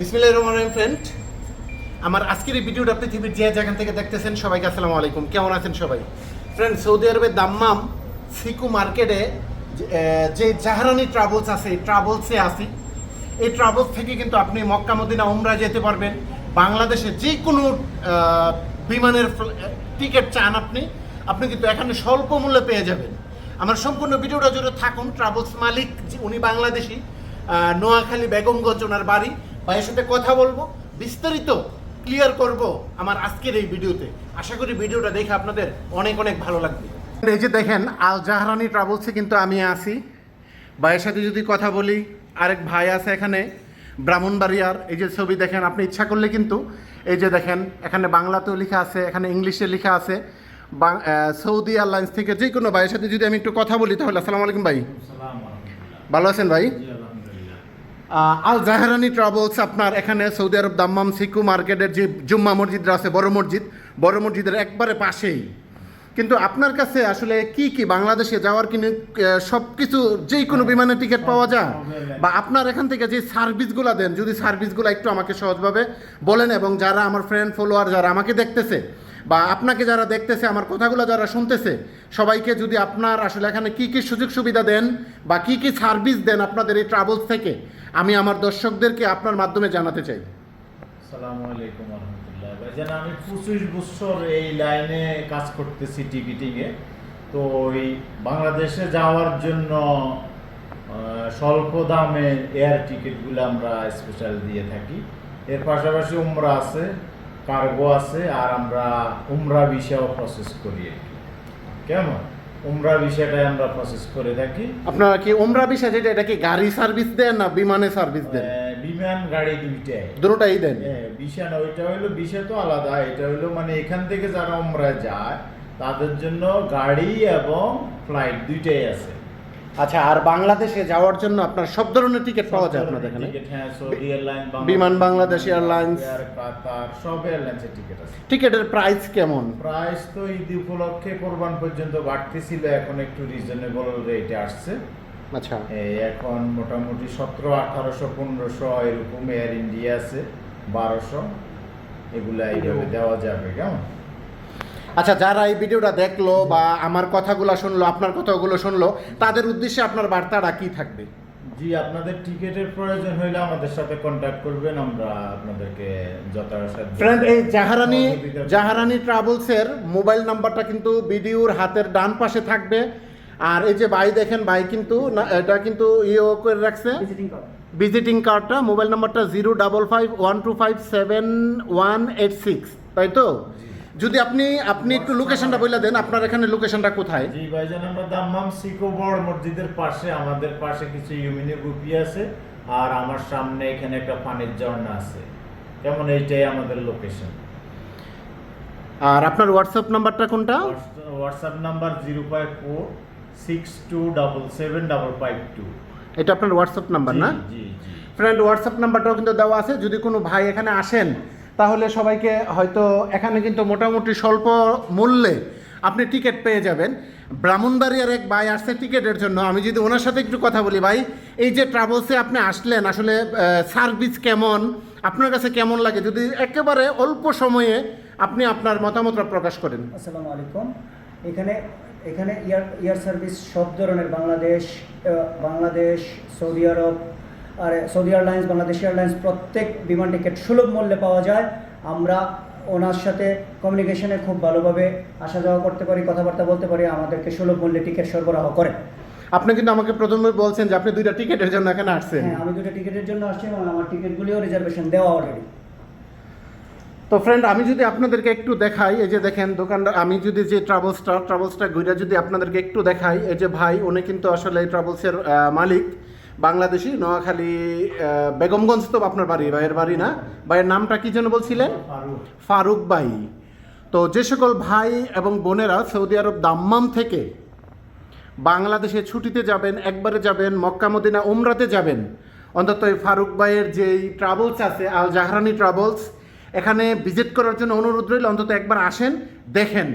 বিসমিল্লাহির রহমানির রহিম ফ্রেন্ড আমার আজকের এই ভিডিওটা পৃথিবীর যে যেখান থেকে দেখতেছেন, সবাইকে আসসালামু আলাইকুম। কেমন আছেন সবাই? ফ্রেন্ড সৌদি আরবের দাম্মাম সিকু মার্কেটে যে- জাহারানি ট্রাভেলস আছে, এই ট্রাভেলসে আসি এই ট্রাভেলস থেকে কিন্তু আপনি মক্কা, মদিনা, উমরা যেতে পারবেন। বাংলাদেশে যে কোনো বিমানের টিকিট চান আপনি আপনি কিন্তু এখানে স্বল্প মূল্যে পেয়ে যাবেন। আমার সম্পূর্ণ ভিডিওটা জুড়ে থাকুন। ট্রাভেলস মালিক উনি বাংলাদেশি নোয়াখালী বেগমগঞ্জ ওনার বাড়ি। ভাইয়ের সাথে কথা বলব বিস্তারিত ক্লিয়ার করব আমার আজকের এই ভিডিওতে। আশা করি ভিডিওটা দেখে আপনাদের অনেক অনেক ভালো লাগবে। এই যে দেখেন আল জাহরানি ট্রাভেলসে কিন্তু আমি আছি। ভাইয়ের সাথে যদি কথা বলি আরেক ভাই আছে এখানে ব্রাহ্মণবাড়িয়ার। এই যে ছবি দেখেন আপনি ইচ্ছা করলে কিন্তু এই যে দেখেন এখানে বাংলাতেও লেখা আছে এখানে ইংলিশে লেখা আছে সৌদি এয়ারলাইন্স থেকে যে কোনো ভাইয়ের সাথে যদি আমি একটু কথা বলি তাহলে আসসালামু আলাইকুম ভাই। ভালো আছেন ভাই? আল জাহারানি ট্রাভেলস আপনার এখানে সৌদি আরব দাম্মাম সিকু মার্কেটের যে জুম্মা মসজিদটা আছে, বড় মসজিদ, বড় মসজিদের একবারে পাশেই। কিন্তু আপনার কাছে আসলে কি কি বাংলাদেশে যাওয়ার কিনে সব কিছু যেই কোনো বিমানের টিকিট পাওয়া যায়? বা আপনার এখান থেকে যে সার্ভিসগুলো দেন, যদি সার্ভিসগুলো একটু আমাকে সহজভাবে বলেন এবং যারা আমার ফ্রেন্ড ফলোয়ার যারা আমাকে দেখতেছে বা আপনাকে যারা দেখতেছে, আমার কথাগুলো যারা শুনতেছে, সবাইকে যদি আপনার আসলে এখানে কি কি সুযোগ সুবিধা দেন বা কি কি সার্ভিস দেন আপনাদের এই ট্রাভেলস থেকে আমি আমার দর্শকদেরকে আপনার মাধ্যমে জানাতে চাই। আসসালামু আলাইকুম রহমতুল্লাহ। ভাইজান আমি পঁচিশ বছর এই লাইনে কাজ করতেছি টিকিটিংয়ে তো এই বাংলাদেশে যাওয়ার জন্য স্বল্প দামে এয়ার টিকিটগুলো আমরা স্পেশাল দিয়ে থাকি। এর পাশাপাশি উমরা আছে, কার্গো আছে, আর আমরা উমরা ভিসাও প্রসেস করি কেমন? উমরা ভিসাটাই আমরা প্রসেস করে থাকি। আপনারা কি ওমরা বিষয় যেটা এটা কি গাড়ি সার্ভিস দেন না বিমানে সার্ভিস দেন? বিমান গাড়ি দুইটাই। দুটোটাই দেন? হ্যাঁ, বিশা না ওইটা হইল বিশা তো আলাদা। এটা হইল মানে এখান থেকে যারা উমরা যায় তাদের জন্য গাড়ি এবং ফ্লাইট দুইটাই আছে। আচ্ছা আর বাংলাদেশে যাওয়ার জন্য আপনার সব ধরনের টিকিট পাওয়া যায় আপনাদের এখানে? হ্যাঁ বিমান বাংলাদেশ এয়ারলাইন্স। সব এয়ারলাইন্সের টিকিট আছে। টিকিটের প্রাইস কেমন? প্রাইস তো ঈদ উপলক্ষে কোরবান পর্যন্ত বাড়তেছিল এখন একটু রিজনেবল রেটে আসছে। আচ্ছা। এই এখন মোটামুটি সতেরো আঠারোশো পনেরোশো এরকম এয়ার ইন্ডিয়া আছে বারোশো এগুলা এইভাবে দেওয়া যাবে কেমন? আচ্ছা যারা এই ভিডিওটা দেখল বা আমার কথাগুলো শুনলো আপনার কথাগুলো শুনলো তাদের উদ্দেশ্যে আপনার বার্তাটা কি থাকবে? জি আপনাদের টিকিটের প্রয়োজন হইলে আমাদের সাথে কন্ট্যাক্ট করবেন আমরা আপনাদেরকে যথাসাধ্য ফ্রেন্ড এই জাহারানি। জাহারানি ট্রাভেলসের মোবাইল নাম্বারটা কিন্তু ভিডিওর হাতের ডান পাশে থাকবে। আর এই যে ভাই দেখেন ভাই কিন্তু না এটা কিন্তু ইয়ে করে রাখছে। ভিজিটিং কার্ডটা মোবাইল নাম্বারটা zero double five one two five seven one eight six তাই তো? যদি আপনি আপনি একটু লোকেশনটা বলে দেন আপনার এখানে লোকেশনটা কোথায়? জি ভাইজান আমরা দাম্মাম সিকো বড় মসজিদের পাশে আমাদের পাশে কিছু ইউমিনি গ্রুপি আছে আর আমার সামনে এখানে একটা পানির ঝর্ণা আছে। কেমন এইটাই আমাদের লোকেশন আর আপনার হোয়াটসঅ্যাপ নাম্বারটা কোনটা? WhatsApp number zero five four six two double seven double five two এটা আপনার হোয়াটসঅ্যাপ নাম্বার না? জি জি। ফ্রেন্ড হোয়াটসঅ্যাপ নাম্বারটাও কিন্তু দেওয়া আছে। যদি কোনো ভাই এখানে আসেন তাহলে সবাইকে হয়তো এখানে কিন্তু মোটামুটি স্বল্প মূল্যে আপনি টিকিট পেয়ে যাবেন। ব্রাহ্মণবাড়িয়ার এক ভাই আসছে টিকিটের জন্য। আমি যদি ওনার সাথে একটু কথা বলি, ভাই, এই যে ট্রাভেলসে আপনি আসলেন, আসলে সার্ভিস কেমন? আপনার কাছে কেমন লাগে? যদি একেবারে অল্প সময়ে আপনি আপনার মতামতটা প্রকাশ করেন। আসসালামু আলাইকুম। এখানে এখানে এয়ার এয়ার সার্ভিস সব ধরনের, বাংলাদেশ বাংলাদেশ, সৌদি আরব আর সৌদি এয়ারলাইন্স বাংলাদেশ এয়ারলাইন্স প্রত্যেক বিমান টিকিট সুলভ মূল্যে পাওয়া যায়। আমরা ওনার সাথে কমিউনিকেশনে খুব ভালোভাবে আসা যাওয়া করতে পারি কথাবার্তা বলতে পারি আমাদেরকে সুলভ মূল্যে টিকিট সরবরাহ করেন আপনি কিন্তু আমাকে প্রথমে বলছেন যে আপনি দুইটা টিকিটের জন্য এখানে আসছেন। হ্যাঁ আমি দুটো টিকিটের জন্য আসছি এবং আমার টিকিটগুলিও রিজার্ভেশন দেওয়া অলরেডি তো ফ্রেন্ড আমি যদি আপনাদেরকে একটু দেখাই এই যে দেখেন দোকানটা আমি যদি যে ট্রাভেলসটা ট্রাভেলসটা ঘুরে যদি আপনাদেরকে একটু দেখাই এই যে ভাই উনি কিন্তু আসলে এই ট্রাভেলসের মালিক। বাংলাদেশি নোয়াখালী বেগমগঞ্জ তো আপনার বাড়ি ভাইয়ের বাড়ি না? ভাইয়ের নামটা কি যেন বলছিলেন? ফারুক। ভাই। তো যে সকল ভাই এবং বোনেরা সৌদি আরব দাম্মাম থেকে বাংলাদেশে ছুটিতে যাবেন একবারে যাবেন মক্কা মদিনা উমরাতে যাবেন অন্তত এই ফারুক ভাইয়ের যেই ট্রাভেলস আছে আল জাহরানি ট্রাভেলস এখানে ভিজিট করার জন্য অনুরোধ রইল অন্তত একবার আসেন দেখেন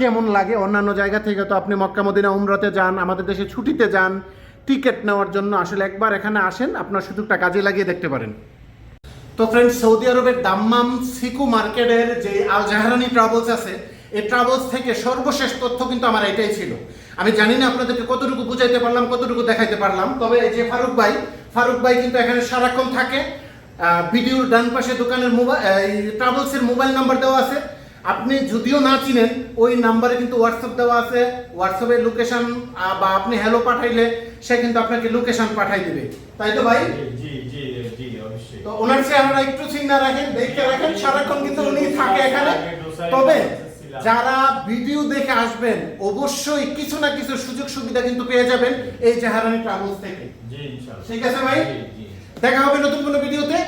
কেমন লাগে। অন্যান্য জায়গা থেকে তো আপনি মক্কা মদিনা উমরাতে যান আমাদের দেশে ছুটিতে যান টিকিট নেওয়ার জন্য আসলে একবার এখানে আসেন, আপনার সুযোগটা কাজে লাগিয়ে দেখতে পারেন। তো ফ্রেন্ড সৌদি আরবের দাম্মাম সিকু মার্কেটের যে আল জাহারানি ট্রাভেলস আছে, এই ট্রাভেলস থেকে সর্বশেষ তথ্য কিন্তু আমার এটাই ছিল। আমি জানি না আপনাদেরকে কতটুকু বুঝাইতে পারলাম, কতটুকু দেখাইতে পারলাম, তবে এই যে ফারুক ভাই ফারুক ভাই কিন্তু এখানে সারাক্ষণ থাকে। ভিডিওর ডান পাশে দোকানের মোবাইল ট্রাভেলসের মোবাইল নাম্বার দেওয়া আছে। আপনি যদিও না চিনেন ওই নাম্বারে কিন্তু হোয়াটসঅ্যাপ দেওয়া আছে। হোয়াটসঅ্যাপে লোকেশন বা আপনি হ্যালো পাঠাইলে সে কিন্তু আপনাকে লোকেশন পাঠাই দিবে। তাই তো ভাই? জি জি জি অবশ্যই। তো ওনার চেহারা একটু চিন্তা রাখেন দেখতে রাখেন সারাক্ষণ কিন্তু উনি থাকে এখানে। তবে যারা ভিডিও দেখে আসবেন অবশ্যই কিছু না কিছু সুযোগ সুবিধা কিন্তু পেয়ে যাবেন এই জাহারানি ট্রাভেলস থেকে। ঠিক আছে ভাই? দেখা হবে নতুন কোনো ভিডিওতে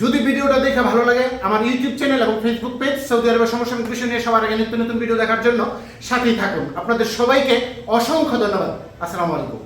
যদি ভিডিওটা দেখে ভালো লাগে, আমার ইউটিউব চ্যানেল এবং ফেসবুক পেজ সৌদি আরবের সমসাময়িক বিষয় নিয়ে সবার আগে নিত্য নতুন ভিডিও দেখার জন্য সাথেই থাকুন। আপনাদের সবাইকে অসংখ্য ধন্যবাদ। আসসালামু আলাইকুম।